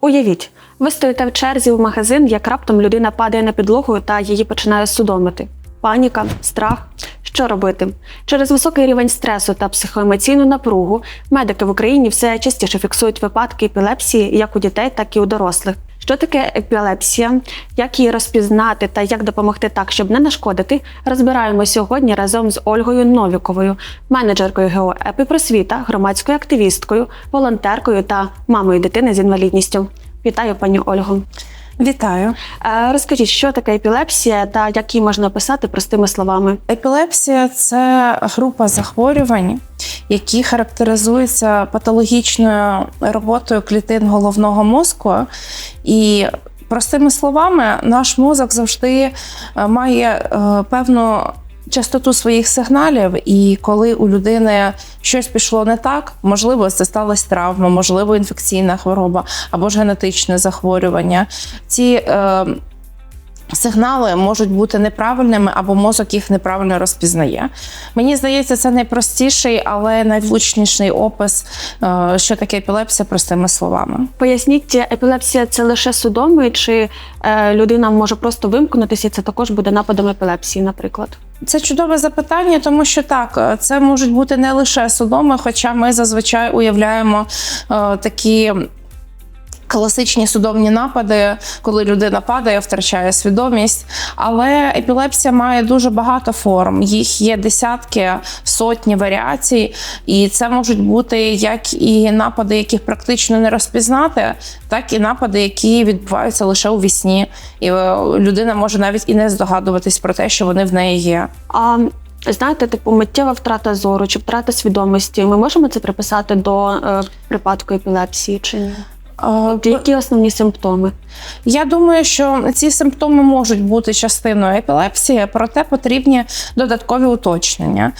Уявіть, ви стоїте в черзі в магазин, як раптом людина падає на підлогу та її починає судомити. Паніка, страх. Що робити? Через високий рівень стресу та психоемоційну напругу медики в Україні все частіше фіксують випадки епілепсії як у дітей, так і у дорослих. Що таке епілепсія, як її розпізнати та як допомогти так, щоб не нашкодити, розбираємо сьогодні разом з Ольгою Новіковою, менеджеркою ГО «Епіпросвіта», громадською активісткою, волонтеркою та мамою дитини з інвалідністю. Вітаю, пані Ольго. Вітаю. Е, Розкажіть, що таке епілепсія та як її можна описати простими словами? Епілепсія це група захворювань, які характеризуються патологічною роботою клітин головного мозку. І простими словами, наш мозок завжди е, має е, певну. Частоту своїх сигналів, і коли у людини щось пішло не так, можливо, це сталася травма, можливо, інфекційна хвороба або ж генетичне захворювання. Ці е, сигнали можуть бути неправильними або мозок їх неправильно розпізнає. Мені здається, це найпростіший, але найвлучніший опис, е, що таке епілепсія, простими словами. Поясніть, епілепсія це лише судоми, чи е, людина може просто вимкнутися, і це також буде нападом епілепсії, наприклад? Це чудове запитання, тому що так, це можуть бути не лише судоми, хоча ми зазвичай уявляємо е, такі. Класичні судомні напади, коли людина падає, втрачає свідомість. Але епілепсія має дуже багато форм. Їх є десятки, сотні варіацій, і це можуть бути як і напади, яких практично не розпізнати, так і напади, які відбуваються лише у вісні. І е, людина може навіть і не здогадуватись про те, що вони в неї є. А знаєте, типу миттєва втрата зору чи втрата свідомості. Ми можемо це приписати до е, припадку епілепсії чи ні? Які основні симптоми? Я думаю, що ці симптоми можуть бути частиною епілепсії, проте потрібні додаткові уточнення.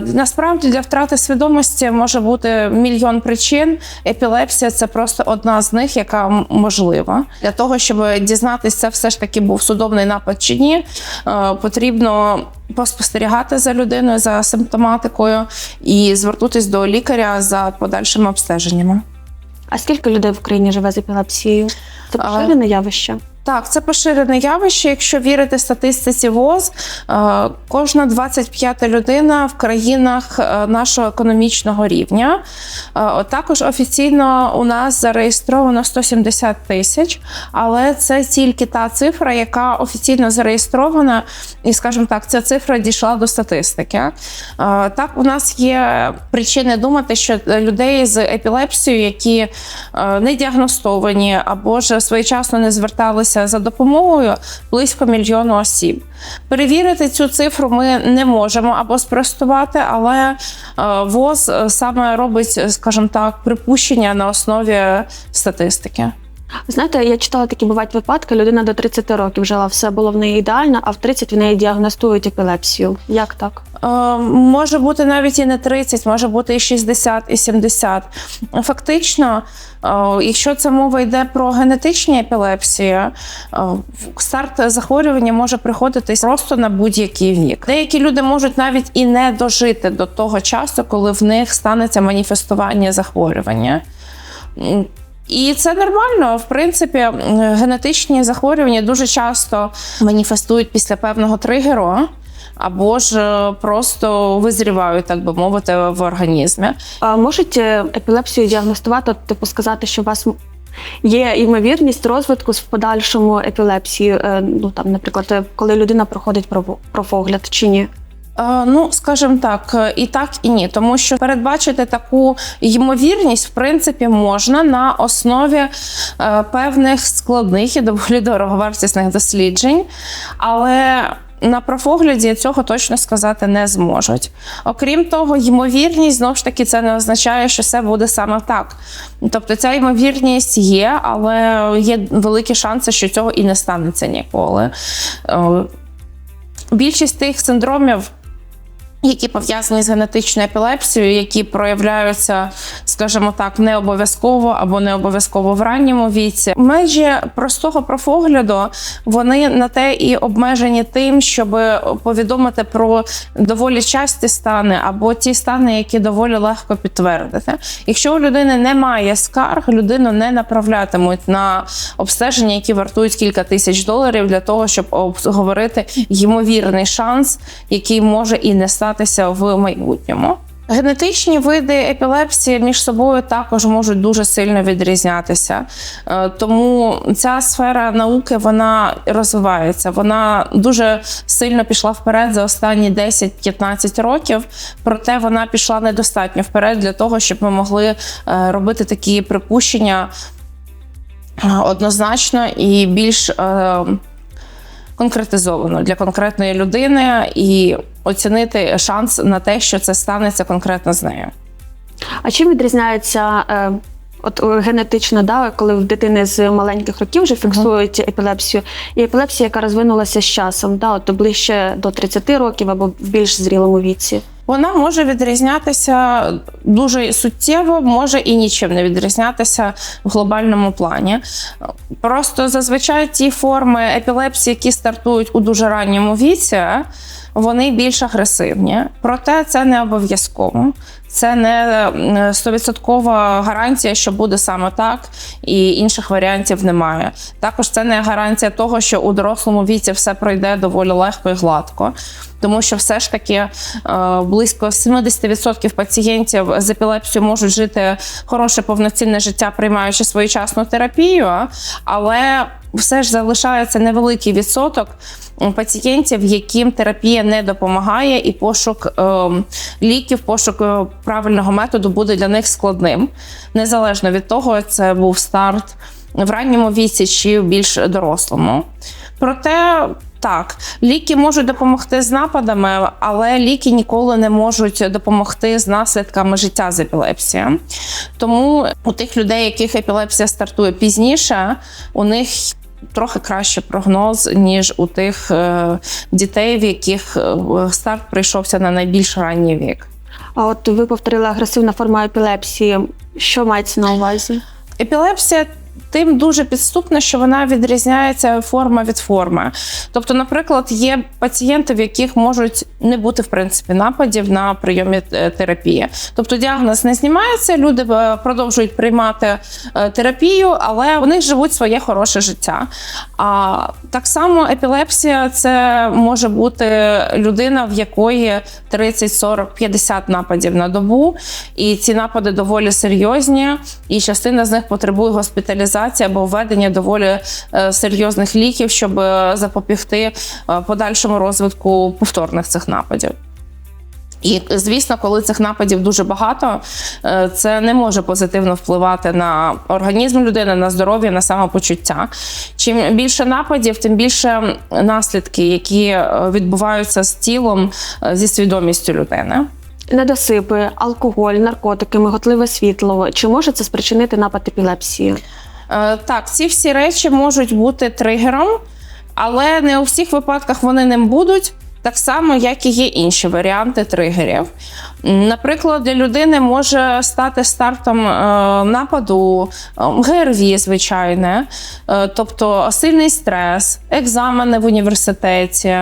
Насправді для втрати свідомості може бути мільйон причин. Епілепсія це просто одна з них, яка можлива. Для того, щоб дізнатися, це все ж таки був судомний напад чи ні, потрібно поспостерігати за людиною, за симптоматикою і звернутися до лікаря за подальшими обстеженнями. А скільки людей в Україні живе з епілепсією? Це поширене явище? Так, це поширене явище. Якщо вірити статистиці ВОЗ, е, кожна 25-та людина в країнах е, нашого економічного рівня. Е, Також офіційно у нас зареєстровано 170 тисяч, але це тільки та цифра, яка офіційно зареєстрована, і, скажімо так, ця цифра дійшла до статистики. Так, у нас є причини думати, що людей з епілепсією, які не діагностовані або ж своєчасно не зверталися за допомогою, близько мільйону осіб. Перевірити цю цифру ми не можемо або спростувати, але е, ВОЗ е, саме робить, скажімо так, припущення на основі статистики. Знаєте, я читала такі бувають випадки. Людина до 30 років жила, все було в неї ідеально, а в 30 в неї діагностують епілепсію. Як так? Е, Може бути навіть і не 30, може бути і 60, і 70. Фактично, е, якщо це мова йде про генетичні епілепсії, е, старт захворювання може приходитись просто на будь-який вік. Деякі люди можуть навіть і не дожити до того часу, коли в них станеться маніфестування захворювання. І це нормально. В принципі, генетичні захворювання дуже часто маніфестують після певного тригеру. Або ж е, просто визрівають, так би мовити, в організмі. А можуть е, епілепсію діагностувати, типу сказати, що у вас є ймовірність розвитку в подальшому епілепсії? е, Ну там, наприклад, коли людина проходить профогляд чи ні? Е, Ну, скажімо так, е, і так, і ні, тому що передбачити таку ймовірність, в принципі, можна на основі е, певних складних і доволі дороговартісних досліджень, але на профогляді цього точно сказати не зможуть. Окрім того, ймовірність знову ж таки це не означає, що все буде саме так. Тобто ця ймовірність є, але є великі шанси, що цього і не станеться ніколи. Більшість тих синдромів, які пов'язані з генетичною епілепсією, які проявляються скажімо так, не обов'язково або не обов'язково в ранньому віці. Межі простого профогляду вони на те і обмежені тим, щоб повідомити про доволі часті стани або ті стани, які доволі легко підтвердити. Якщо у людини немає скарг, людину не направлятимуть на обстеження, які вартують кілька тисяч доларів для того, щоб обговорити ймовірний шанс, який може і не статися в майбутньому. Генетичні види епілепсії між собою також можуть дуже сильно відрізнятися. Е, Тому ця сфера науки вона розвивається. Вона дуже сильно пішла вперед за останні 10-15 років. Проте вона пішла недостатньо вперед для того, щоб ми могли е, робити такі припущення е, однозначно і більш конкретизовано для конкретної людини і оцінити шанс на те, що це станеться конкретно з нею. А чим відрізняється е, от е, генетично, да, коли в дитини з маленьких років вже фіксують епілепсію, і епілепсія, яка розвинулася з часом, да, от ближче до 30 років або в більш зрілому віці? Вона може відрізнятися дуже суттєво, може і нічим не відрізнятися в глобальному плані. Просто зазвичай ті форми епілепсії, які стартують у дуже ранньому віці, вони більш агресивні. Проте це не обов'язково. Це не стовідсоткова гарантія, що буде саме так, і інших варіантів немає. Також це не гарантія того, що у дорослому віці все пройде доволі легко і гладко. Тому що все ж таки е, близько 70% пацієнтів з епілепсією можуть жити хороше повноцінне життя, приймаючи своєчасну терапію, але все ж залишається невеликий відсоток пацієнтів, яким терапія не допомагає, і пошук е, ліків, пошук е, правильного методу буде для них складним, незалежно від того, це був старт в ранньому віці чи в більш дорослому. Проте так, ліки можуть допомогти з нападами, але ліки ніколи не можуть допомогти з наслідками життя з епілепсією. Тому у тих людей, яких епілепсія стартує пізніше, у них трохи краще прогноз, ніж у тих е, дітей, в яких е, старт прийшовся на найбільш ранній вік. А от ви повторили агресивна форма епілепсії. Що мається на увазі? Епілепсія тим дуже підступна, що вона відрізняється форма від форми. Тобто, наприклад, є пацієнти, в яких можуть не бути в принципі нападів на прийомі е, терапії. Тобто діагноз не знімається, люди е, продовжують приймати е, терапію, але вони живуть своє хороше життя. А так само епілепсія це може бути людина, в якої 30, 40, 50 нападів на добу, і ці напади доволі серйозні, і частина з них потребує госпіталізації або введення доволі е, серйозних ліків, щоб е, запобігти е, подальшому розвитку повторних цих нападів. І звісно, коли цих нападів дуже багато, це не може позитивно впливати на організм людини, на здоров'я, на самопочуття. Чим більше нападів, тим більше наслідки, які відбуваються з тілом, зі свідомістю людини. Недосипи, алкоголь, наркотики, миготливе світло. Чи може це спричинити напад епілепсії? Е, Так, ці всі речі можуть бути тригером, але не у всіх випадках вони ним будуть. Так само, як і є інші варіанти тригерів. Наприклад, для людини може стати стартом е, нападу е, ГРВІ, звичайне, тобто сильний стрес, екзамени в університеті.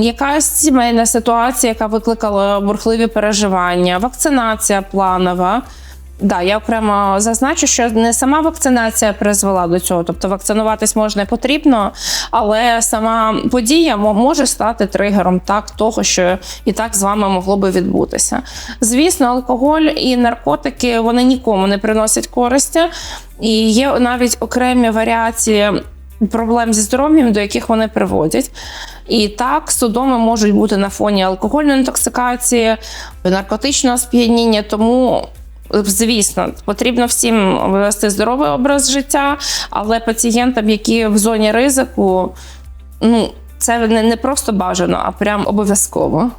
Якась сімейна ситуація, яка викликала бурхливі переживання, вакцинація планова. Да, я окремо зазначу, що не сама вакцинація призвела до цього, тобто вакцинуватись можна і потрібно, але сама подія може стати тригером так того, що і так з вами могло би відбутися. Звісно, алкоголь і наркотики вони нікому не приносять користі, і є навіть окремі варіації. Проблем зі здоров'ям, до яких вони приводять. І так, судоми можуть бути на фоні алкогольної інтоксикації, наркотичного сп'яніння. Тому Звісно, потрібно всім вести здоровий образ життя, але пацієнтам, які в зоні ризику, ну це не, не просто бажано, а прям обов'язково.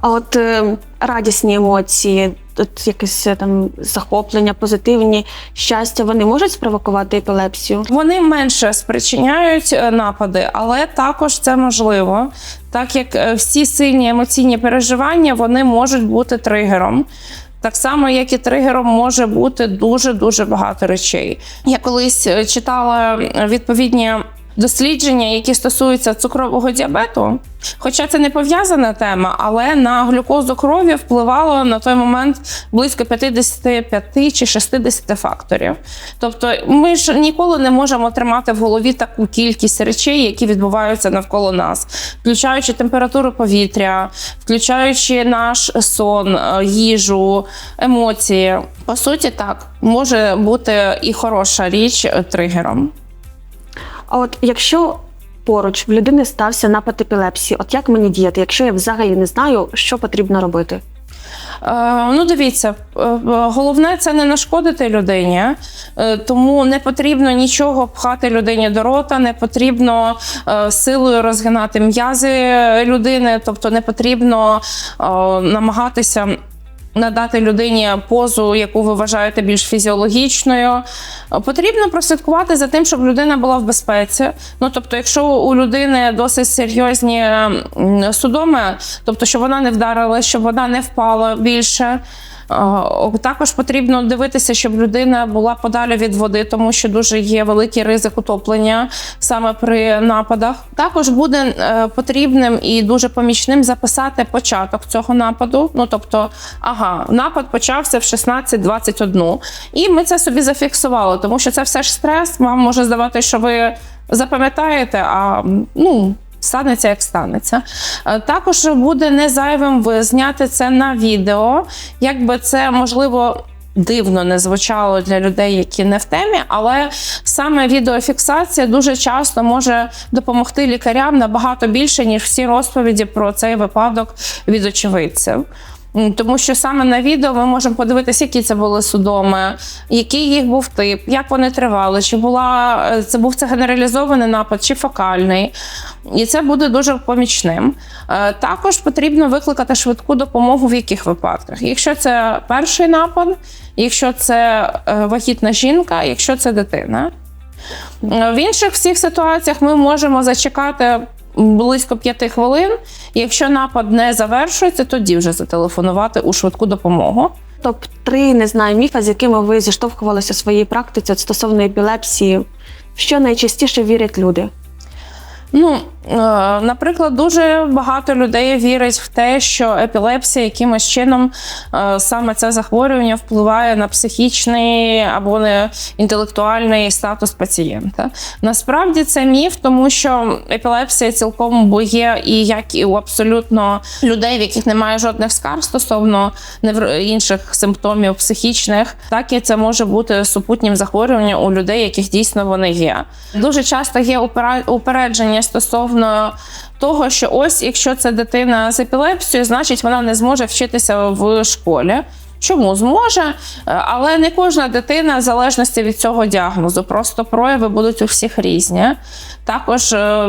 А от е, радісні емоції, от якесь е, там захоплення, позитивні щастя, вони можуть спровокувати епілепсію? Вони менше спричиняють е, напади, але також це можливо, так як е, всі сильні емоційні переживання вони можуть бути тригером. Так само, як і тригером може бути дуже дуже багато речей. Я колись е, читала відповідні дослідження, які стосуються цукрового діабету. Хоча це не пов'язана тема, але на глюкозу крові впливало на той момент близько 55 чи 60 факторів. Тобто, ми ж ніколи не можемо тримати в голові таку кількість речей, які відбуваються навколо нас, включаючи температуру повітря, включаючи наш сон, е, їжу, емоції. По суті, так може бути і хороша річ е, тригером. А от якщо поруч в людини стався напад епілепсії, от як мені діяти, якщо я взагалі не знаю, що потрібно робити? Е, Ну, дивіться, е, е, головне це не нашкодити людині, тому не потрібно нічого пхати людині до рота, не потрібно силою розгинати м'язи людини, тобто не потрібно намагатися. Надати людині позу, яку ви вважаєте більш фізіологічною. Потрібно прослідкувати за тим, щоб людина була в безпеці. Ну тобто, якщо у людини досить серйозні судоми, тобто, щоб вона не вдарила, щоб вона не впала більше. Також потрібно дивитися, щоб людина була подалі від води, тому що дуже є великий ризик утоплення саме при нападах. Також буде е, потрібним і дуже помічним записати початок цього нападу. Ну тобто, ага, напад почався в 16.21. І ми це собі зафіксували, тому що це все ж стрес. Вам може здавати, що ви запам'ятаєте, а ну. Станеться, як станеться. Е, Також буде не зайвим зняти це на відео, якби це можливо. Дивно не звучало для людей, які не в темі, але саме відеофіксація дуже часто може допомогти лікарям набагато більше, ніж всі розповіді про цей випадок від очевидців. Тому що саме на відео ми можемо подивитися, які це були судоми, який їх був тип, як вони тривали, чи була е, це був це генералізований напад, чи фокальний. І це буде дуже помічним. Е, Також потрібно викликати швидку допомогу в яких випадках. Якщо це перший напад, якщо це е, вагітна жінка, якщо це дитина. В інших всіх ситуаціях ми можемо зачекати близько п'яти хвилин. Якщо напад не завершується, тоді вже зателефонувати у швидку допомогу. Топ-3, не знаю, міфа, з якими ви зіштовхувалися у своїй практиці от стосовно епілепсії. В що найчастіше вірять люди? Ну, наприклад, дуже багато людей вірить в те, що епілепсія якимось чином е, саме це захворювання впливає на психічний або не інтелектуальний статус пацієнта. Насправді це міф, тому що епілепсія цілком бо є і як і у абсолютно людей, в яких немає жодних скарг стосовно інших симптомів психічних, так і це може бути супутнім захворюванням у людей, яких дійсно вони є. Дуже часто є упередження стосовно того, що ось якщо це дитина з епілепсією, значить вона не зможе вчитися в школі. Чому зможе, Е, але не кожна дитина в залежності від цього діагнозу. Просто прояви будуть у всіх різні. Також е,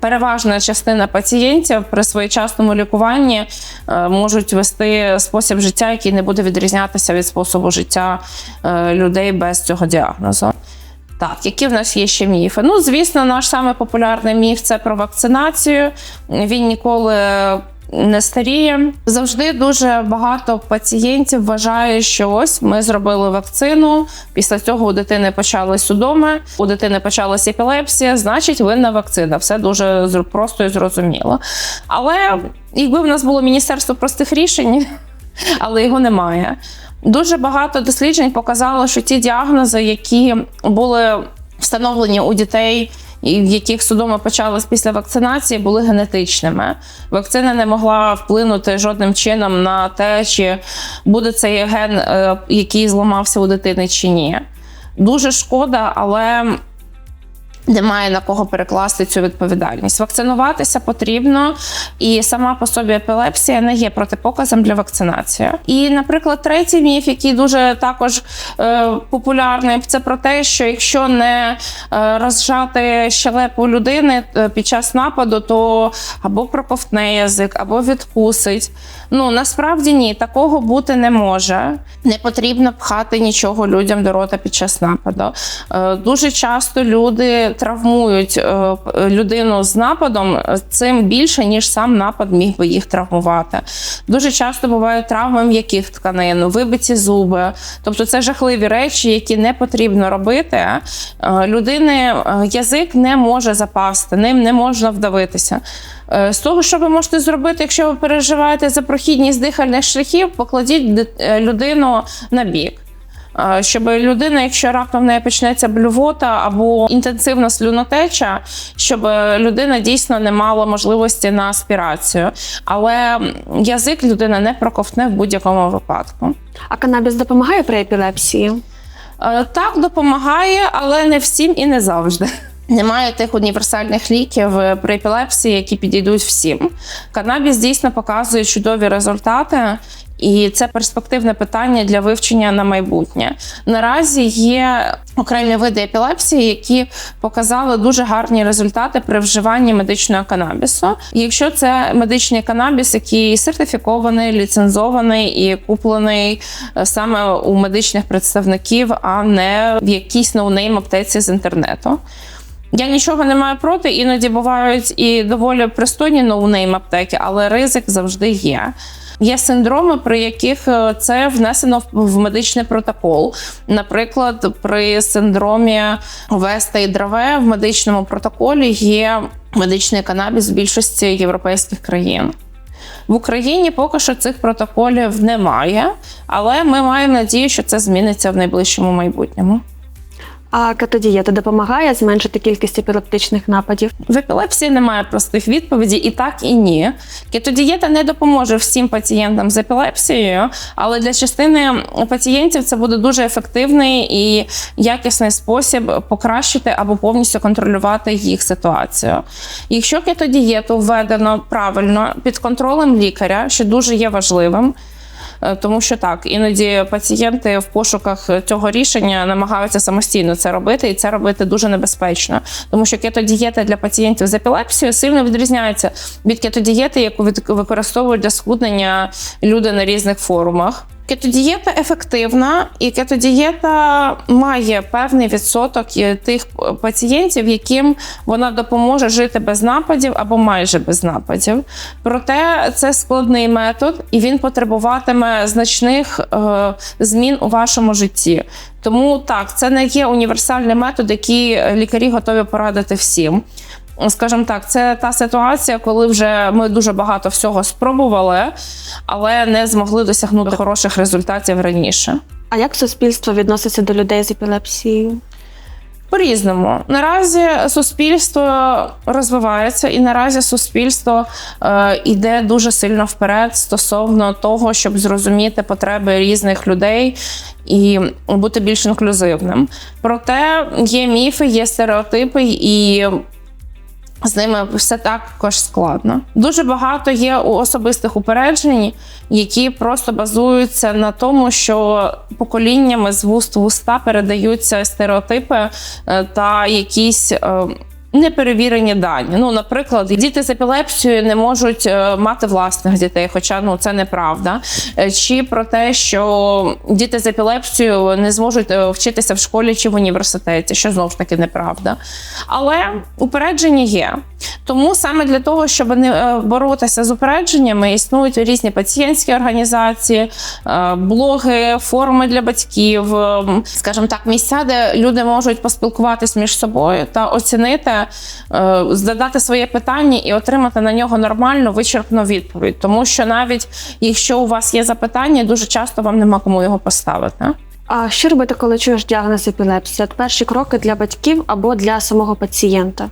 переважна частина пацієнтів при своєчасному лікуванні е, можуть вести спосіб життя, який не буде відрізнятися від способу життя людей без цього діагнозу. Так, які в нас є ще міфи? Ну, звісно, наш саме популярний міф це про вакцинацію. Він ніколи не старіє. Завжди дуже багато пацієнтів вважає, що ось ми зробили вакцину. Після цього у дитини почали судоми, у дитини почалася епілепсія, значить, винна вакцина. Все дуже просто і зрозуміло. Але якби в нас було міністерство простих рішень, але його немає. Дуже багато досліджень показало, що ті діагнози, які були встановлені у дітей, в яких судома почалась після вакцинації, були генетичними. Вакцина не могла вплинути жодним чином на те, чи буде цей ген, е, який зламався у дитини, чи ні. Дуже шкода, але немає на кого перекласти цю відповідальність. Вакцинуватися потрібно, і сама по собі епілепсія не є протипоказом для вакцинації. І, наприклад, третій міф, який дуже також е, популярний, це про те, що якщо не е, розжати щелепу людини е, під час нападу, то або проковтне язик, або відкусить. Ну насправді ні, такого бути не може. Не потрібно пхати нічого людям до рота під час нападу. Е, Дуже часто люди травмують е, людину з нападом, цим більше, ніж сам напад міг би їх травмувати. Дуже часто бувають травми м'яких тканин, вибиті зуби. Тобто це жахливі речі, які не потрібно робити. Е, Людини е, язик не може запасти, ним не можна вдавитися. З того, що ви можете зробити, якщо ви переживаєте за прохідність дихальних шляхів, покладіть людину на бік. Е, Щоб людина, якщо раптом в неї почнеться блювота або інтенсивна слюнотеча, щоб людина дійсно не мала можливості на аспірацію. Але язик людина не проковтне в будь-якому випадку. А канабіс допомагає при епілепсії? Е, Так, допомагає, але не всім і не завжди. Немає тих універсальних ліків е, при епілепсії, які підійдуть всім. Канабіс дійсно показує чудові результати, і це перспективне питання для вивчення на майбутнє. Наразі є окремі види епілепсії, які показали дуже гарні результати при вживанні медичного канабісу. Якщо це медичний канабіс, який сертифікований, ліцензований і куплений е, саме у медичних представників, а не в якійсь ноунейм аптеці з інтернету. Я нічого не маю проти, іноді бувають і доволі пристойні ноунейм аптеки, але ризик завжди є. Є синдроми, при яких е, це внесено в- медичний протокол. Наприклад, при синдромі Веста і Драве в медичному протоколі є медичний канабіс в більшості європейських країн. В Україні поки що цих протоколів немає, але ми маємо надію, що це зміниться в найближчому майбутньому. А кетодієта допомагає зменшити кількість епілептичних нападів? В епілепсії немає простих відповідей і так, і ні. Кетодієта не допоможе всім пацієнтам з епілепсією, але для частини пацієнтів це буде дуже ефективний і якісний спосіб покращити або повністю контролювати їх ситуацію. Якщо кетодієту введено правильно під контролем лікаря, що дуже є важливим. Е, Тому що так, іноді пацієнти в пошуках цього рішення намагаються самостійно це робити, і це робити дуже небезпечно. Тому що кетодієта для пацієнтів з епілепсією сильно відрізняється від кетодієти, яку використовують для схуднення люди на різних форумах. Кетодієта ефективна, і кетодієта має певний відсоток е, тих пацієнтів, яким вона допоможе жити без нападів або майже без нападів. Проте це складний метод, і він потребуватиме значних е, змін у вашому житті. Тому так, це не є універсальний метод, який лікарі готові порадити всім. Скажімо так, це та ситуація, коли вже ми дуже багато всього спробували, але не змогли досягнути хороших результатів раніше. А як суспільство відноситься до людей з епілепсією? По-різному наразі суспільство розвивається, і наразі суспільство е, йде дуже сильно вперед стосовно того, щоб зрозуміти потреби різних людей і бути більш інклюзивним. Проте є міфи, є стереотипи і. З ними все також складно. Дуже багато є у особистих упереджень, які просто базуються на тому, що поколіннями з вуст в уста передаються стереотипи е, та якісь. Неперевірені дані. Ну, наприклад, діти з епілепсією не можуть е, мати власних дітей, хоча ну це неправда. Е, Чи про те, що діти з епілепсією не зможуть е, вчитися в школі чи в університеті, що знову ж таки неправда. Але упередження є. Тому саме для того, щоб не е, боротися з упередженнями, існують різні пацієнтські організації, е, блоги, форуми для батьків, е, скажімо так, місця, де люди можуть поспілкуватись між собою та оцінити, задати своє питання і отримати на нього нормальну вичерпну відповідь. Тому що навіть якщо у вас є запитання, дуже часто вам нема кому його поставити. А що робити, коли чуєш діагноз епілепсія? Перші кроки для батьків або для самого пацієнта?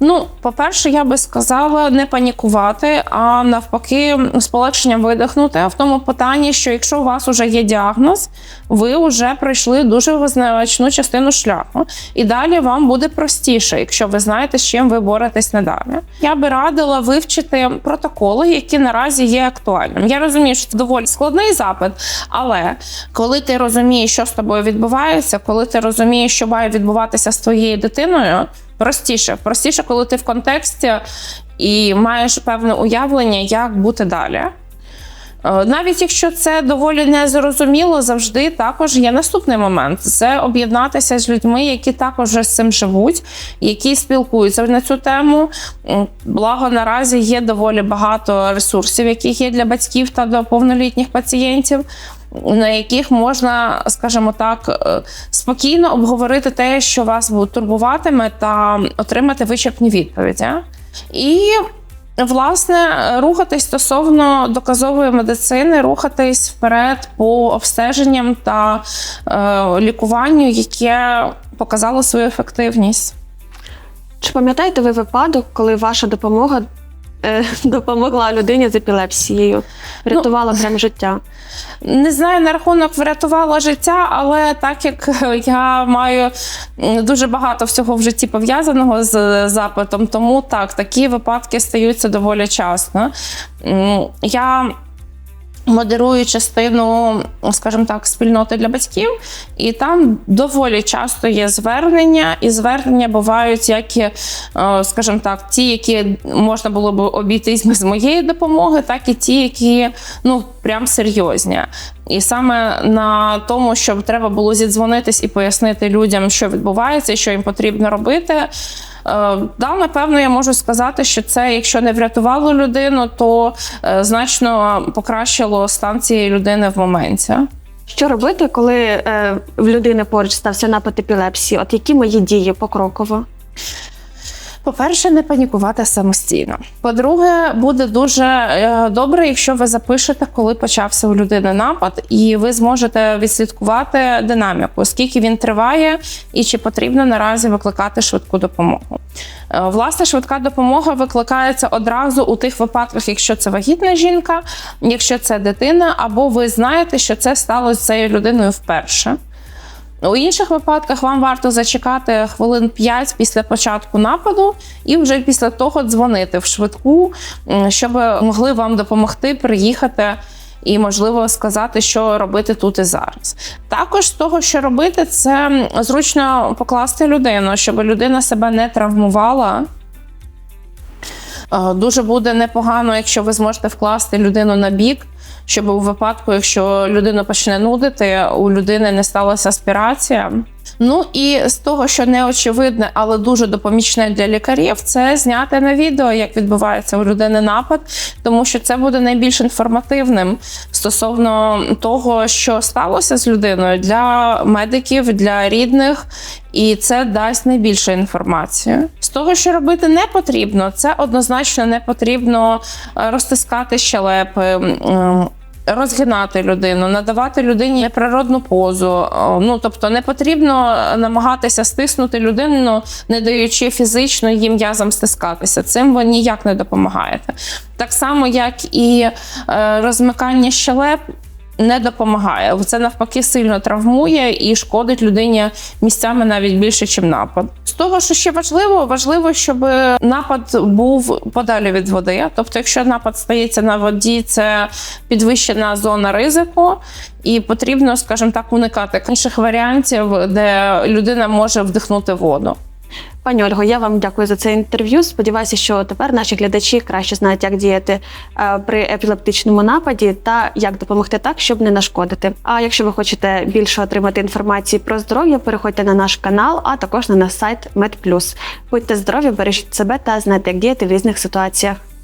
Ну, по-перше, я би сказала не панікувати, а навпаки, з полегшенням видихнути. А в тому питанні, що якщо у вас вже є діагноз, ви вже пройшли дуже визначну частину шляху, і далі вам буде простіше, якщо ви знаєте, з чим ви боретесь надалі. Я би радила вивчити протоколи, які наразі є актуальними. Я розумію, що це доволі складний запит, але коли ти розумієш, що з тобою відбувається, коли ти розумієш, що має відбуватися з твоєю дитиною. Простіше, простіше, коли ти в контексті і маєш певне уявлення, як бути далі. Е, Навіть якщо це доволі незрозуміло, завжди також є наступний момент: це об'єднатися з людьми, які також з цим живуть, які спілкуються на цю тему. Благо наразі є доволі багато ресурсів, які є для батьків та до повнолітніх пацієнтів. На яких можна, скажімо так, е, спокійно обговорити те, що вас турбуватиме, та отримати вичерпні відповіді. І власне рухатись стосовно доказової медицини, рухатись вперед по обстеженням та е, лікуванню, яке показало свою ефективність. Чи пам'ятаєте ви випадок, коли ваша допомога допомогла людині з епілепсією, врятувала прям життя? Не знаю на рахунок врятувала життя, але так як я маю дуже багато всього в житті пов'язаного з запитом, тому так, такі випадки стаються доволі часто. Я модерую частину, скажімо так, спільноти для батьків, і там доволі часто є звернення, і звернення бувають як і, е, скажімо так, ті, які можна було б обійтись без моєї допомоги, так і ті, які ну прям серйозні. І саме на тому, щоб треба було зідзвонитись і пояснити людям, що відбувається, що їм потрібно робити. Е, Да, напевно, я можу сказати, що це, якщо не врятувало людину, то е, значно покращило стан цієї людини в моменті. Що робити, коли е, в людини поруч стався напад епілепсії? От які мої дії покроково? По-перше, не панікувати самостійно. По-друге, буде дуже е, добре, якщо ви запишете, коли почався у людини напад, і ви зможете відслідкувати динаміку, скільки він триває, і чи потрібно наразі викликати швидку допомогу. Е, Власне, швидка допомога викликається одразу у тих випадках, якщо це вагітна жінка, якщо це дитина, або ви знаєте, що це сталося з цією людиною вперше. У інших випадках вам варто зачекати хвилин 5 після початку нападу і вже після того дзвонити в швидку, щоб могли вам допомогти приїхати і, можливо, сказати, що робити тут і зараз. Також з того, що робити, це зручно покласти людину, щоб людина себе не травмувала. Е, Дуже буде непогано, якщо ви зможете вкласти людину на бік, щоб у випадку, якщо людину почне нудити, у людини не сталася аспірація. Ну і з того, що не очевидне, але дуже допомічне для лікарів, це зняти на відео, як відбувається у людини напад, тому що це буде найбільш інформативним стосовно того, що сталося з людиною для медиків, для рідних, і це дасть найбільше інформації. З того, що робити не потрібно, це однозначно не потрібно е, розтискати щелепи. Розгинати людину, надавати людині неприродну позу. Ну тобто не потрібно намагатися стиснути людину, не даючи фізично їм м'язам стискатися. Цим ви ніяк не допомагаєте. Так само, як і е, розмикання щелеп. Не допомагає. Це навпаки сильно травмує і шкодить людині місцями навіть більше, ніж напад. З того, що ще важливо, важливо, щоб напад був подалі від води. Тобто, якщо напад стається на воді, це підвищена зона ризику, і потрібно, скажімо так, уникати інших варіантів, де людина може вдихнути воду. Пані Ольго, я вам дякую за це інтерв'ю. Сподіваюся, що тепер наші глядачі краще знають, як діяти е, при епілептичному нападі та як допомогти так, щоб не нашкодити. А якщо ви хочете більше отримати інформації про здоров'я, переходьте на наш канал, а також на наш сайт MedPlus. Будьте здорові, бережіть себе та знайте, як діяти в різних ситуаціях.